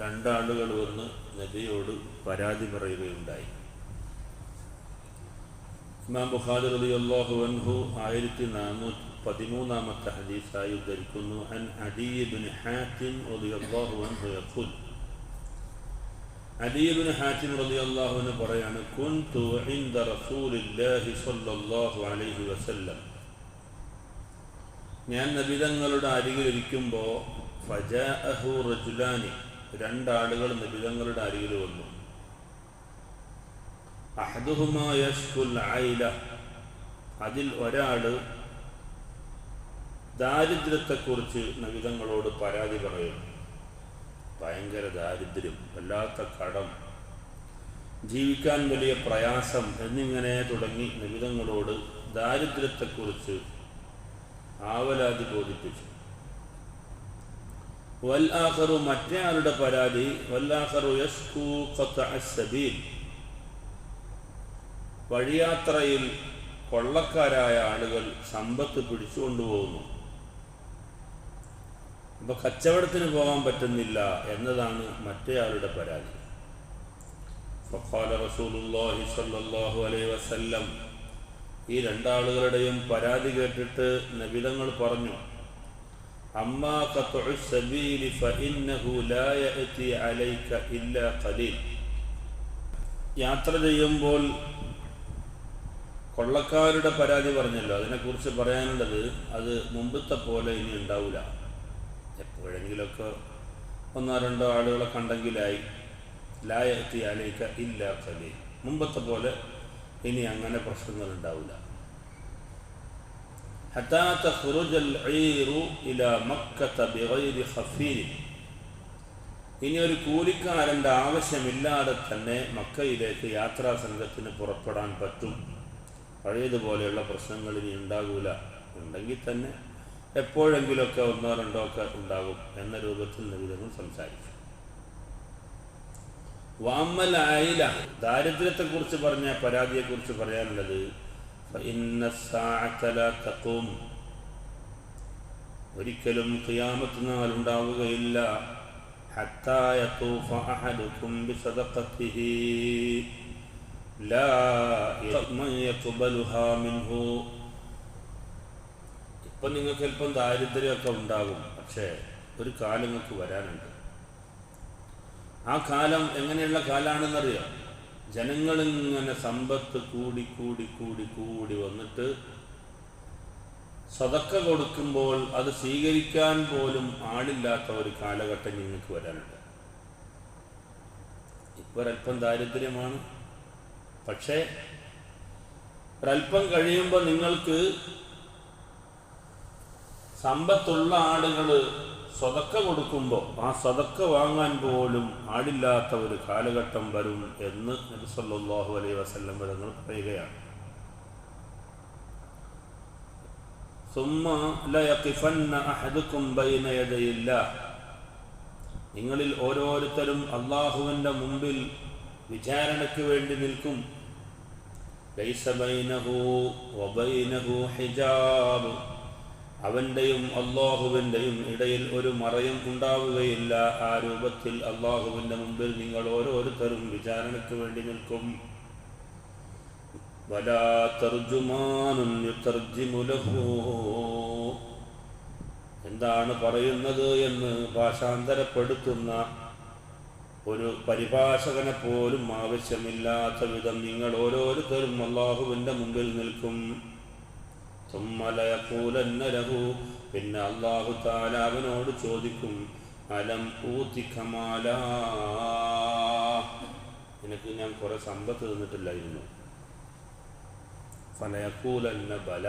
രണ്ടാളുകൾ വന്ന് നബിയോട് പരാതി പറയുകയുണ്ടായി. ഇമാം ബുഖാദി റളിയല്ലാഹു അൻഹു ആയിരത്തി നാനൂറ്റി പതിമൂന്നാമത്തെ ഹദീസായി ഉദ്ധരിക്കുന്നു. അൻ ഇബ്നു ഹാത്തിം റളിയല്ലാഹു അൻഹു യഖുൽ. ഇബ്നു ഹാത്തിം റളിയല്ലാഹു അൻഹു പറയാണ് കുൻതു ഇൻദ റസൂലില്ലാഹി സ്വല്ലല്ലാഹു അലൈഹി വസല്ലം. ഞാൻ നബിതങ്ങളുടെ അരികിലിരിക്കുമ്പോൾ ഫജാഅഹു റജുലാനി രണ്ടാളുകൾ നബിതങ്ങളുടെ അരികിൽ വന്നു. അഹദുഹുമാ യഷ്കുൽ ഐല അതിൽ ഒരാൾ ദാരിദ്ര്യത്തെക്കുറിച്ച് നബിതങ്ങളോട് പരാതി പറയുന്നു. ഭയങ്കര ദാരിദ്ര്യം വല്ലാത്ത കടം ജീവിക്കാൻ വലിയ പ്രയാസം എന്നിങ്ങനെ തുടങ്ങി നബിതങ്ങളോട് ദാരിദ്ര്യത്തെക്കുറിച്ച് ആവലാതി ബോധിപ്പിച്ചു. വല്ലാഹറു മറ്റേ ആളുടെ പരാതി വല്ലാഹറു സബീൽ വഴിയാത്രയിൽ കൊള്ളക്കാരായ ആളുകൾ സമ്പത്ത് പിടിച്ചുകൊണ്ടുപോകുന്നു അപ്പൊ കച്ചവടത്തിന് പോകാൻ പറ്റുന്നില്ല എന്നതാണ് മറ്റേ ആളുടെ പരാതി. ഫഖാല റസൂലുള്ളാഹി സ്വല്ലല്ലാഹു അലൈഹി വസല്ലം ഈ രണ്ടാളുകളുടെയും പരാതി കേട്ടിട്ട് നബിലങ്ങൾ പറഞ്ഞു യാത്ര ചെയ്യുമ്പോൾ കൊള്ളക്കാരുടെ പരാതി പറഞ്ഞല്ലോ. അതിനെക്കുറിച്ച് പറയാനുള്ളത് അത് മുമ്പത്തെ പോലെ ഇനി ഉണ്ടാവില്ല എപ്പോഴെങ്കിലൊക്കെ ഒന്നോ രണ്ടോ ആളുകളെ കണ്ടെങ്കിലായി ലായത്തി അലയിക്ക ഇല്ല കലി മുമ്പത്തെ പോലെ ഇനി അങ്ങനെ പ്രശ്നങ്ങൾ ഉണ്ടാവില്ല حتى تخرج العير إلى مكة بغير خفير ഇനി ഒരു കൂലിക്കാരൻ്റെ ആവശ്യമില്ലാതെ തന്നെ മക്കയിലേക്ക് യാത്രാ സംഘത്തിന് പുറപ്പെടാൻ പറ്റും പഴയതുപോലെയുള്ള പ്രശ്നങ്ങൾ ഇനി ഉണ്ടാകൂല ഉണ്ടെങ്കിൽ തന്നെ എപ്പോഴെങ്കിലുമൊക്കെ ഒന്നോ രണ്ടോ ഒക്കെ ഉണ്ടാകും എന്ന രൂപത്തിൽ നബിതങ്ങൾ സംസാരിച്ചു വാമൽ ആയില ദാരിദ്ര്യത്തെക്കുറിച്ച് പറഞ്ഞ പരാതിയെക്കുറിച്ച് പറയാനുള്ളത് ഒരിക്കലും ഖിയാമത്ത് നാൾ ഉണ്ടാവുകയില്ല حتى يطوف أحدكم بصدقته لا من يقبلها منه ഇപ്പൊ നിങ്ങൾക്ക് അല്പം ദാരിദ്ര്യമൊക്കെ ഉണ്ടാകും പക്ഷേ ഒരു കാലം നിങ്ങൾക്ക് വരാനുണ്ട് ആ കാലം എങ്ങനെയുള്ള കാലാണെന്നറിയാം ജനങ്ങളിങ്ങനെ സമ്പത്ത് കൂടി കൂടി കൂടി കൂടി വന്നിട്ട് സ്വതക്ക കൊടുക്കുമ്പോൾ അത് സ്വീകരിക്കാൻ പോലും ആളില്ലാത്ത ഒരു കാലഘട്ടം നിങ്ങൾക്ക് വരാനുണ്ട്. ഇപ്പോൾ ഒരല്പം ദാരിദ്ര്യമാണ്. പക്ഷേ ഒരല്പം കഴിയുമ്പോൾ നിങ്ങൾക്ക് സമ്പത്തുള്ള ആളുകൾ സ്വതക്ക കൊടുക്കുമ്പോൾ ആ സ്വതക്ക വാങ്ങാൻ പോലും ആടില്ലാത്ത ഒരു കാലഘട്ടം വരും എന്ന് നബിസല്ലാഹു അലൈഹി വസല്ലം തങ്ങൾ പറയുകയാണ്. നിങ്ങളിൽ ഓരോരുത്തരും അള്ളാഹുവിന്റെ മുമ്പിൽ വിചാരണയ്ക്ക് വേണ്ടി നിൽക്കും. അവന്റെയും അള്ളാഹുവിന്റെയും ഇടയിൽ ഒരു മറയും ഉണ്ടാവുകയില്ല. ആ രൂപത്തിൽ അള്ളാഹുവിന്റെ മുമ്പിൽ നിങ്ങൾ ഓരോരുത്തരും വിചാരണയ്ക്ക് വേണ്ടി നിൽക്കും. എന്താണ് പറയുന്നത് എന്ന് ഭാഷാന്തരപ്പെടുത്തുന്ന ഒരു പരിഭാഷകനെ പോലും ആവശ്യമില്ലാത്ത വിധം നിങ്ങൾ ഓരോരുത്തരും അള്ളാഹുവിന്റെ മുമ്പിൽ നിൽക്കും. തുമ്മലയക്കൂലന്ന ലഹു പിന്നെ അള്ളാഹു താല അവനോട് ചോദിക്കും അലം ഊത്തിക്കമാല നിനക്ക് ഞാൻ കുറെ സമ്പത്ത് തന്നിട്ടില്ലായിരുന്നു. ഫലയക്കൂലന്ന ബല.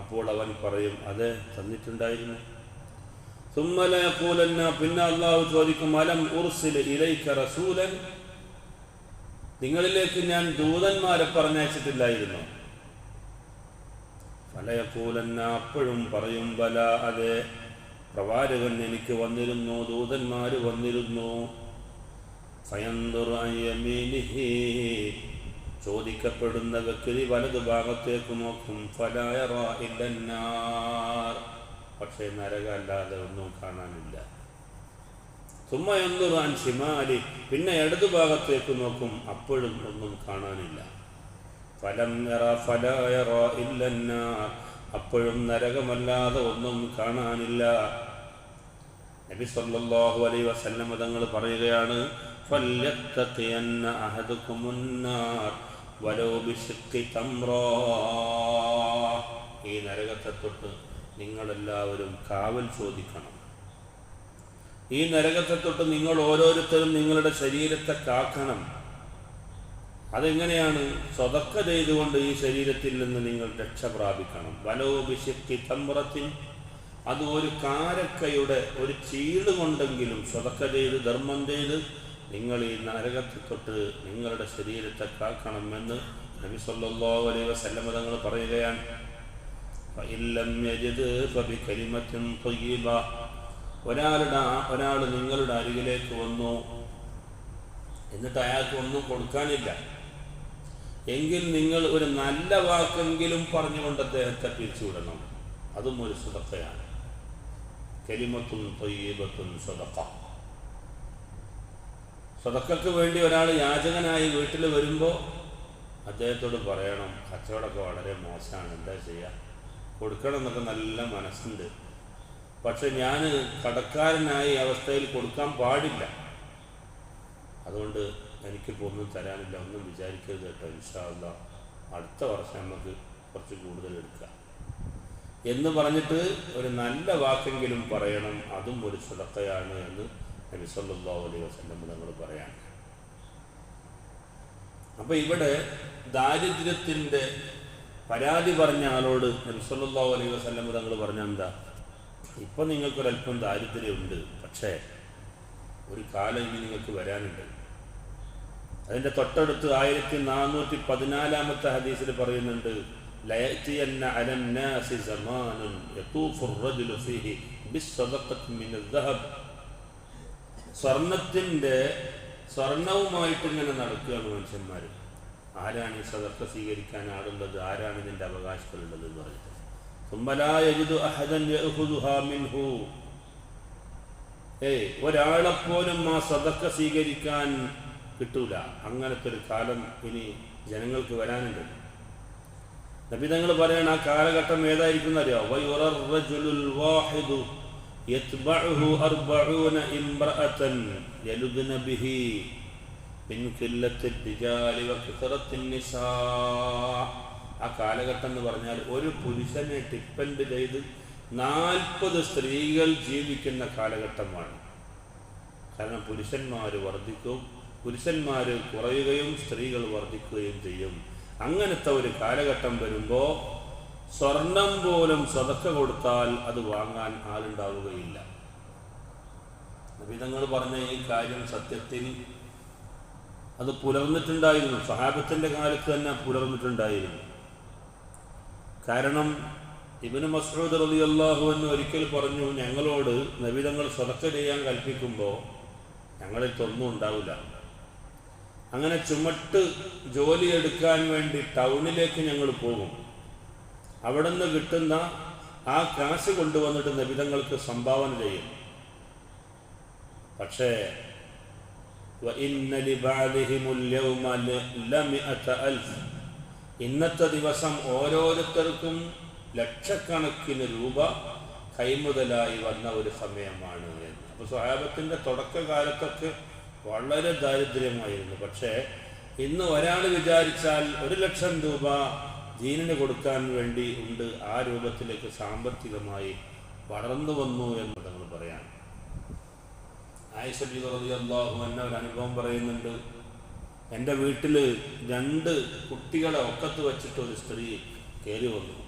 അപ്പോൾ അവൻ പറയും അതെ തന്നിട്ടുണ്ടായിരുന്നു. തുമ്മലയക്കൂലന്ന പിന്നെ അള്ളാഹു ചോദിക്കും അലം ഉർസിൽ ഇലൈക്ക റസൂലൻ? നിങ്ങളിലേക്ക് ഞാൻ ദൂതന്മാരെ പറഞ്ഞയച്ചിട്ടില്ലായിരുന്നു. ഫലയക്കൂലന്ന അപ്പോഴും പറയും ബല അതെ. പ്രവാചകൻ എനിക്ക് വന്നിരുന്നു ദൂതന്മാർ വന്നിരുന്നു. ചോദിക്കപ്പെടുന്ന വ്യക്തി വലതു ഭാഗത്തേക്ക് നോക്കും പക്ഷേ നരകല്ലാതെ ഒന്നും കാണാനില്ല. തുമ്മയൊന്നുറാൻ ഷിമാലി? പിന്നെ ഇടതുഭാഗത്തേക്ക് നോക്കും അപ്പോഴും ഒന്നും കാണാനില്ല. ഫലം യറ ഫല യറ ഇല്ലന്നാർ. അപ്പോഴും നരകമല്ലാതെ ഒന്നും കാണാനില്ല. നബി സല്ലല്ലാഹു അലൈഹി വസല്ലം തങ്ങൾ പറയുകയാണ് ഫല്യത്തഖിയന്ന അഹദുകുമുന്നാർ വലോ ബിശിഖി തംറാ. ഈ നരകത്തെ തൊട്ട് നിങ്ങളെല്ലാവരും കാവൽ ചോദിക്കണം. ഈ നരകത്തെ തൊട്ട് നിങ്ങൾ ഓരോരുത്തരും നിങ്ങളുടെ ശരീരത്തെ കാക്കണം. അതെങ്ങനെയാണ്? സ്വതക്ക ചെയ്തുകൊണ്ട് ഈ ശരീരത്തിൽ നിന്ന് നിങ്ങൾ രക്ഷ പ്രാപിക്കണം. വലോ ബിശിഖി തമ്പ്രത്തിൻ അത് ഒരു കാരക്കയുടെ ഒരു ചീട് കൊണ്ടെങ്കിലും സ്വതക്ക ചെയ്ത് ധർമ്മം ചെയ്ത് നിങ്ങൾ ഈ നരകത്തെ തൊട്ട് നിങ്ങളുടെ ശരീരത്തെ കാക്കണമെന്ന് നബി സല്ലല്ലാഹു അലൈഹി തങ്ങൾ പറയുകയാണ്. ഒരാളുടെ ഒരാൾ നിങ്ങളുടെ അരികിലേക്ക് വന്നു. എന്നിട്ട് അയാൾക്ക് ഒന്നും കൊടുക്കാനില്ല. എങ്കിൽ നിങ്ങൾ ഒരു നല്ല വാക്കെങ്കിലും പറഞ്ഞുകൊണ്ട് അദ്ദേഹത്തെ പിരിച്ചുവിടണം. അതും ഒരു സുതക്കയാണ് കരിമത്തും തൊയ്യബത്തും സ്വതക്ക. സ്വതക്കൾക്ക് വേണ്ടി ഒരാൾ യാചകനായി വീട്ടിൽ വരുമ്പോൾ അദ്ദേഹത്തോട് പറയണം കച്ചവടമൊക്കെ വളരെ മോശമാണ് എന്താ ചെയ്യുക കൊടുക്കണം എന്നൊക്കെ നല്ല മനസ്സുണ്ട്. പക്ഷെ ഞാൻ കടക്കാരനായി അവസ്ഥയിൽ കൊടുക്കാൻ പാടില്ല. അതുകൊണ്ട് എനിക്കിപ്പോൾ ഒന്നും തരാനില്ല ഒന്നും വിചാരിക്കരുത് കേട്ടോ ഇൻഷാല്ല അടുത്ത വർഷം നമുക്ക് കുറച്ച് കൂടുതൽ എടുക്കാം. എന്ന് പറഞ്ഞിട്ട് ഒരു നല്ല വാക്കെങ്കിലും പറയണം അതും ഒരു സുടക്കയാണ് എന്ന് നബി സല്ലല്ലാഹു അലൈഹി വസല്ലം നമ്മൾ പറയാം അപ്പോൾ ഇവിടെ ദാരിദ്ര്യത്തിന്റെ പരാതി പറഞ്ഞ ആളോട് നബി സല്ലല്ലാഹു അലൈഹി വസല്ലം തങ്ങൾ പറഞ്ഞ എന്താ? ഇപ്പം നിങ്ങൾക്കൊരല്പം ദാരിദ്ര്യമുണ്ട് പക്ഷേ ഒരു കാലം ഇനി നിങ്ങൾക്ക് വരാനുണ്ട്. അതിൻ്റെ തൊട്ടടുത്ത് ആയിരത്തി നാനൂറ്റി പതിനാലാമത്തെ ഹദീസിൽ പറയുന്നുണ്ട് ലയറ്റിയന്ന അലന്നാസി സമാനുൻ യതൂഫു الرجل فيه بالصدقة من الذهب സ്വർണത്തിൻ്റെ സ്വർണവുമായിട്ട് ഇങ്ങനെ നടക്കുകയാണ് മനുഷ്യന്മാർ ആരാണ് ഈ സദക്ക സ്വീകരിക്കാൻ ആളുള്ളത് ആരാണ് ഇതിൻ്റെ അവകാശങ്ങളുള്ളത് എന്ന് പറഞ്ഞിട്ട് ثم لا يجد أحدا يأخذها منه ഏയ് ഒരാളെപ്പോലും ആ സദക്ക സ്വീകരിക്കാൻ കിട്ടൂല. അങ്ങനത്തെ ഒരു കാലം ഇനി ജനങ്ങൾക്ക് വരാനുണ്ട്. നബി തങ്ങൾ പറയുന്ന ആ കാലഘട്ടം ഏതായിരിക്കും അറിയാമോ ആ കാലഘട്ടം എന്ന് പറഞ്ഞാൽ ഒരു പുരുഷനെ ഡിപ്പെൻഡ് ചെയ്ത് നാൽപ്പത് സ്ത്രീകൾ ജീവിക്കുന്ന കാലഘട്ടമാണ്. കാരണം പുരുഷന്മാർ വർദ്ധിക്കും പുരുഷന്മാർ കുറയുകയും സ്ത്രീകൾ വർദ്ധിക്കുകയും ചെയ്യും. അങ്ങനത്തെ ഒരു കാലഘട്ടം വരുമ്പോൾ സ്വർണം പോലും സ്വതക്ക കൊടുത്താൽ അത് വാങ്ങാൻ ആളുണ്ടാവുകയില്ല. വിധങ്ങൾ പറഞ്ഞ ഈ കാര്യം സത്യത്തിൽ അത് പുലർന്നിട്ടുണ്ടായിരുന്നു. സഹാബത്തിന്റെ കാലത്ത് തന്നെ പുലർന്നിട്ടുണ്ടായിരുന്നു. കാരണം ഇബിന് മസ്ഊദ് റലി അള്ളാഹു എന്ന് ഒരിക്കൽ പറഞ്ഞു ഞങ്ങളോട് നബിതങ്ങൾ സ്വതക്ക ചെയ്യാൻ കൽപ്പിക്കുമ്പോൾ ഞങ്ങളിൽ തൊന്നും ഉണ്ടാവില്ല. അങ്ങനെ ചുമട്ട് ജോലി എടുക്കാൻ വേണ്ടി ടൗണിലേക്ക് ഞങ്ങൾ പോകും. അവിടെ നിന്ന് കിട്ടുന്ന ആ കാശ് കൊണ്ടുവന്നിട്ട് നബിതങ്ങൾക്ക് സംഭാവന ചെയ്യും. പക്ഷേ ഇന്നത്തെ ദിവസം ഓരോരുത്തർക്കും ലക്ഷക്കണക്കിന് രൂപ കൈമുതലായി വന്ന ഒരു സമയമാണ് എന്ന്. അപ്പോൾ സ്വഹാബത്തിന്റെ തുടക്കകാലത്തൊക്കെ വളരെ ദാരിദ്ര്യമായിരുന്നു. പക്ഷേ ഇന്ന് ഒരാൾ വിചാരിച്ചാൽ ഒരു ലക്ഷം രൂപ ജീനിന് കൊടുക്കാൻ വേണ്ടി ഉണ്ട് ആ രൂപത്തിലേക്ക് സാമ്പത്തികമായി വളർന്നു വന്നു എന്ന് നമ്മൾ പറയാം ആയിഷ അള്ളാഹു എന്ന ഒരു അനുഭവം പറയുന്നുണ്ട്. എന്റെ വീട്ടിൽ രണ്ട് കുട്ടികളെ ഒക്കത്ത് വെച്ചിട്ട് ഒരു സ്ത്രീ കയറി വന്നു.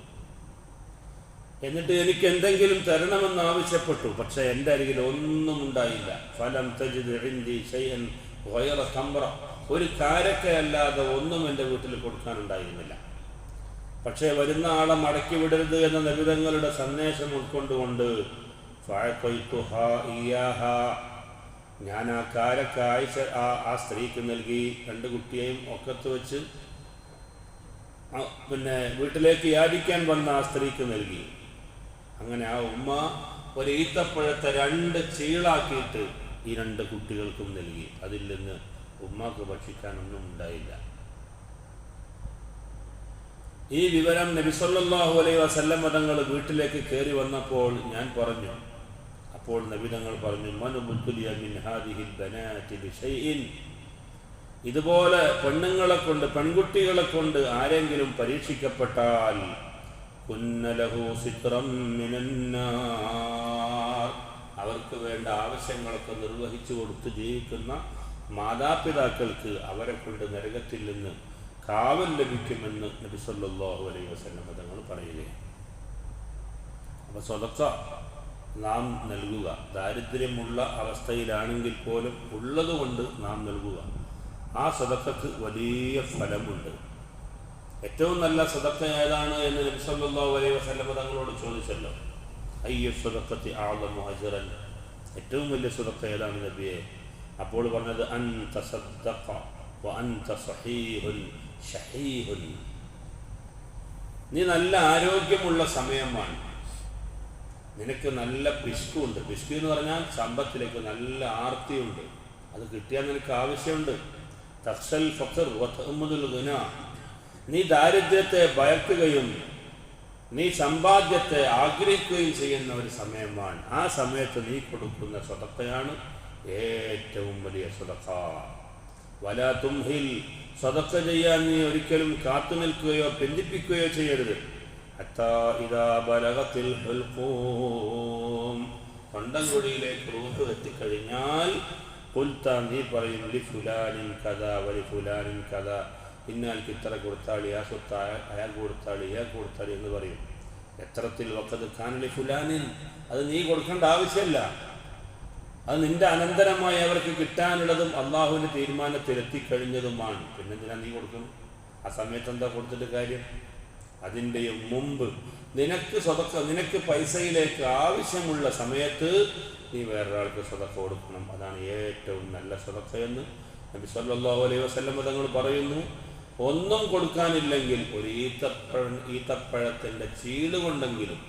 എന്നിട്ട് എനിക്ക് എന്തെങ്കിലും തരണമെന്ന് ആവശ്യപ്പെട്ടു. പക്ഷെ എന്റെ അരികിൽ ഒന്നും ഉണ്ടായില്ല. ഫലം ഗൈറ തംറ. ഒരു കാരക്കയല്ലാതെ ഒന്നും എന്റെ വീട്ടിൽ കൊടുക്കാനുണ്ടായിരുന്നില്ല. പക്ഷേ വരുന്ന ആളെ മടക്കി വിടരുത് എന്ന നബിതങ്ങളുടെ സന്ദേശം ഉൾക്കൊണ്ടുകൊണ്ട് ഞാൻ ആ കാരക്ക ആയിഷ ആ ആ സ്ത്രീക്ക് നൽകി. രണ്ട് കുട്ടിയെയും ഒക്കത്ത് വെച്ച് പിന്നെ വീട്ടിലേക്ക് യാചിക്കാൻ വന്ന ആ സ്ത്രീക്ക് നൽകി. അങ്ങനെ ആ ഉമ്മ ഒരു ഈത്തപ്പഴത്തെ രണ്ട് ചീളാക്കിയിട്ട് ഈ രണ്ട് കുട്ടികൾക്കും നൽകി. അതിൽ നിന്ന് ഉമ്മാക്ക് ഭക്ഷിക്കാനൊന്നും ഉണ്ടായില്ല. ഈ വിവരം നബിസൊല്ലാഹു അലൈ വസല്ലം മതങ്ങൾ വീട്ടിലേക്ക് കയറി വന്നപ്പോൾ ഞാൻ പറഞ്ഞു. അപ്പോൾ നബിതങ്ങൾ പറഞ്ഞു ഇതുപോലെ പെണ്ണുങ്ങളെ കൊണ്ട് പെൺകുട്ടികളെ കൊണ്ട് ആരെങ്കിലും പരീക്ഷിക്കപ്പെട്ടാൽ കുന്നലഹു സിത്രം മിനന്നാർ. അവർക്ക് വേണ്ട ആവശ്യങ്ങളൊക്കെ നിർവഹിച്ചു കൊടുത്ത് ജീവിക്കുന്ന മാതാപിതാക്കൾക്ക് അവരെ കൊണ്ട് നരകത്തിൽ നിന്ന് കാവൽ ലഭിക്കുമെന്ന് നബി സല്ലല്ലാഹു അലൈഹി വസല്ലം തങ്ങൾ പറയുകയാണ്. അപ്പോൾ സ്വതക്ക നാം നൽകുക. ദാരിദ്ര്യമുള്ള അവസ്ഥയിലാണെങ്കിൽ പോലും ഉള്ളതുകൊണ്ട് നാം നൽകുക. ആ സ്വതക്കത്ത് വലിയ ഫലമുണ്ട്. ഏറ്റവും നല്ല സദക്ക ഏതാണ് എന്ന് നബി സല്ലല്ലാഹു അലൈഹി വസല്ലം തങ്ങളോട് ചോദിച്ചല്ലോ. അയ്യ സദക്കത്തി ആളമു അജറൻ. ഏറ്റവും വലിയ സദക്ക ഏതാണ് നബിയെ? അപ്പോൾ പറഞ്ഞത് അൻ തസദ്ദഖ വ അൻത സഹീഹുൻ ഷഹീഹുൻ നീ നല്ല ആരോഗ്യമുള്ള സമയമാണ്. നിനക്ക് നല്ല പിശുക്കുണ്ട്. പിശുക്ക് എന്ന് പറഞ്ഞാൽ സമ്പത്തിലേക്ക് നല്ല ആർത്തിയുണ്ട്. അത് കിട്ടിയാൽ നിനക്ക് ആവശ്യമുണ്ട്. തഫ്സൽ ഫഖർ വതഅമ്മുദുൽ ഗുന. നീ ദാരിദ്ര്യത്തെ ഭയക്കുകയും നീ സമ്പാദ്യത്തെ ആഗ്രഹിക്കുകയും ചെയ്യുന്ന ഒരു സമയമാണ്. ആ സമയത്ത് നീ കൊടുക്കുന്ന സ്വതക്കയാണ് ഏറ്റവും വലിയ സ്വതക്ക. വല തുംഹിൽ സ്വതക്ക ചെയ്യാൻ നീ ഒരിക്കലും കാത്തു നിൽക്കുകയോ ബന്ധിപ്പിക്കുകയോ ചെയ്യരുത്. ഹുൽഖൂം. തൊണ്ടൻകുഴിയിലേക്ക് റൂഹ് എത്തിക്കഴിഞ്ഞാൽ പുൽത്താ നീ പറയും ലി ഫുലാനിൻ കഥ വലി ഫുലാനിൻ കഥ ഇന്നാൾക്ക് ഇത്ര കൊടുത്താളി ആ സ്വത്ത് അയാ- അയാൾ കൊടുത്താളി ഇയാൾ കൊടുത്താളി എന്ന് പറയും. എത്രത്തിൽ വക്കത് കാനലി ഫുലാനിൻ? അത് നീ കൊടുക്കേണ്ട ആവശ്യമല്ല അത് നിന്റെ അനന്തരമായി അവർക്ക് കിട്ടാനുള്ളതും അള്ളാഹുവിന്റെ തീരുമാനത്തിൽ എത്തിക്കഴിഞ്ഞതുമാണ്. പിന്നെന്തിനാ നീ കൊടുക്കണം ആ സമയത്ത് എന്താ കൊടുത്തിട്ട് കാര്യം? അതിന്റെയും മുമ്പ് നിനക്ക് സ്വതക്ക നിനക്ക് പൈസയിലേക്ക് ആവശ്യമുള്ള സമയത്ത് നീ വേറൊരാൾക്ക് സ്വതക്ക കൊടുക്കണം. അതാണ് ഏറ്റവും നല്ല സ്വതക്ക എന്ന് നബി സല്ലല്ലാഹു അലൈഹി വസല്ലം തങ്ങൾ പറയുന്നു. ഒന്നും കൊടുക്കാനില്ലെങ്കിൽ ഒരു ഈത്തപ്പഴ ഈത്തപ്പഴത്തിന്റെ ചീട് കൊണ്ടെങ്കിലും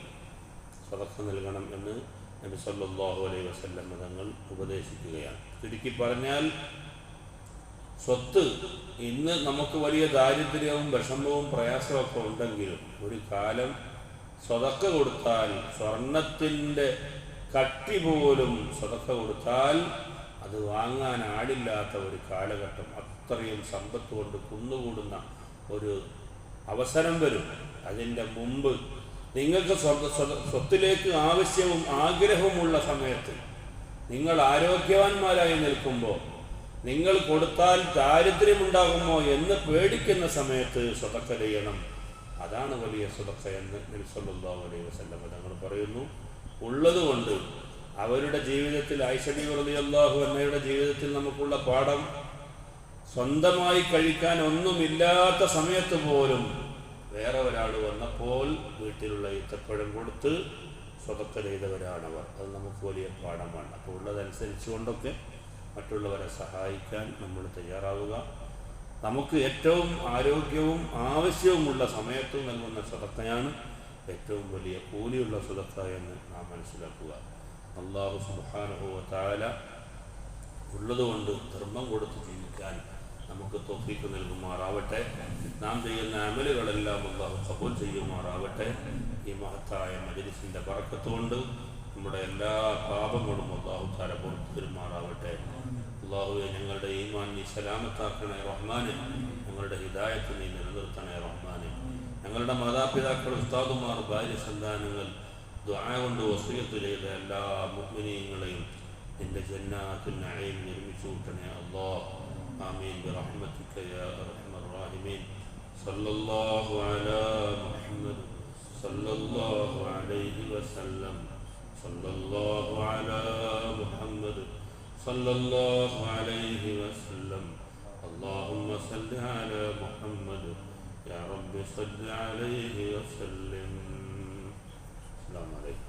നൽകണം എന്ന് നബി സല്ലാഹു അലൈഹി വസല്ലം തങ്ങൾ ഉപദേശിക്കുകയാണ്. ചുരുക്കി പറഞ്ഞാൽ സ്വത്ത് ഇന്ന് നമുക്ക് വലിയ ദാരിദ്ര്യവും വിഷമവും പ്രയാസമൊക്കെ ഉണ്ടെങ്കിലും ഒരു കാലം സ്വതക്ക കൊടുത്താൽ സ്വർണത്തിന്റെ കട്ടി പോലും സ്വതക്ക കൊടുത്താൽ അത് വാങ്ങാൻ ആടില്ലാത്ത ഒരു കാലഘട്ടം. അത്രയും സമ്പത്ത് കൊണ്ട് കുന്നുകൂടുന്ന ഒരു അവസരം വരും. അതിന്റെ മുമ്പ് നിങ്ങൾക്ക് സ്വ- സ്വ- സ്വത്തിലേക്ക് ആവശ്യവും ആഗ്രഹവുമുള്ള സമയത്ത് നിങ്ങൾ ആരോഗ്യവാന്മാരായി നിൽക്കുമ്പോൾ നിങ്ങൾ കൊടുത്താൽ ദാരിദ്ര്യമുണ്ടാകുമോ എന്ന് പേടിക്കുന്ന സമയത്ത് സ്വതക്ക ചെയ്യണം. അതാണ് വലിയ സ്വതക്ക എന്ന് നബി സല്ലല്ലാഹു അലൈഹി തങ്ങൾ പറയുന്നു. ഉള്ളതുകൊണ്ട് അവരുടെ ജീവിതത്തിൽ ഐശ്വര്യ റളിയല്ലാഹു എന്നയുടെ ജീവിതത്തിൽ നമുക്കുള്ള പാഠം സ്വന്തമായി കഴിക്കാൻ ഒന്നുമില്ലാത്ത സമയത്ത് പോലും വേറെ ഒരാൾ വന്നപ്പോൾ വീട്ടിലുള്ള ഈത്തപ്പഴം കൊടുത്ത് സ്വതക്ക ചെയ്തവരാണവർ. അത് നമുക്ക് വലിയ പാഠമാണ്. അപ്പോൾ ഉള്ളതനുസരിച്ച് കൊണ്ടൊക്കെ മറ്റുള്ളവരെ സഹായിക്കാൻ നമ്മൾ തയ്യാറാവുക. നമുക്ക് ഏറ്റവും ആരോഗ്യവും ആവശ്യവുമുള്ള സമയത്തും നൽകുന്ന സ്വതക്കയാണ് ഏറ്റവും വലിയ കൂലിയുള്ള സ്വതക്ക എന്ന് നാം മനസ്സിലാക്കുക. അള്ളാഹു സുബാനുഭവ താല ഉള്ളതുകൊണ്ട് ധർമ്മം കൊടുത്ത് ജീവിക്കാൻ നമുക്ക് തോഫീക്ക് നൽകുമാറാവട്ടെ. നാം ചെയ്യുന്ന അമലുകളെല്ലാം അള്ളാഹു കബൂൽ ചെയ്യുമാറാവട്ടെ. ഈ മഹത്തായ മജലിസിന്റെ പറക്കത്തുകൊണ്ട് നമ്മുടെ എല്ലാ പാപങ്ങളും അള്ളാഹു താര പുറത്തു തരുമാറാവട്ടെ. അള്ളാഹുവെ ഞങ്ങളുടെ ഈമാൻ നീ സലാമത്താക്കണേ റഹ്മാനെ. ഞങ്ങളുടെ ഹിദായത്ത് നീ നിലനിർത്തണേ റഹ്മാനെ. ഞങ്ങളുടെ മാതാപിതാക്കൾ ഉസ്താദുമാർ ഭാര്യ സന്താനങ്ങൾ ദുആ കൊണ്ട് വസീയത്ത് ചെയ്ത എല്ലാ മുഅ്മിനീങ്ങളെയും നിന്റെ ജന്നാത്തുൽ നഈം നിർമ്മിച്ചു കൂട്ടണേ അല്ലാഹ്. آمين برحمتك يا أرحم الراحمين. صلى الله على محمد صلى الله عليه وسلم. صلى الله على محمد صلى الله عليه وسلم. اللهم صل على محمد. يا رب صل عليه وسلم. السلام عليكم.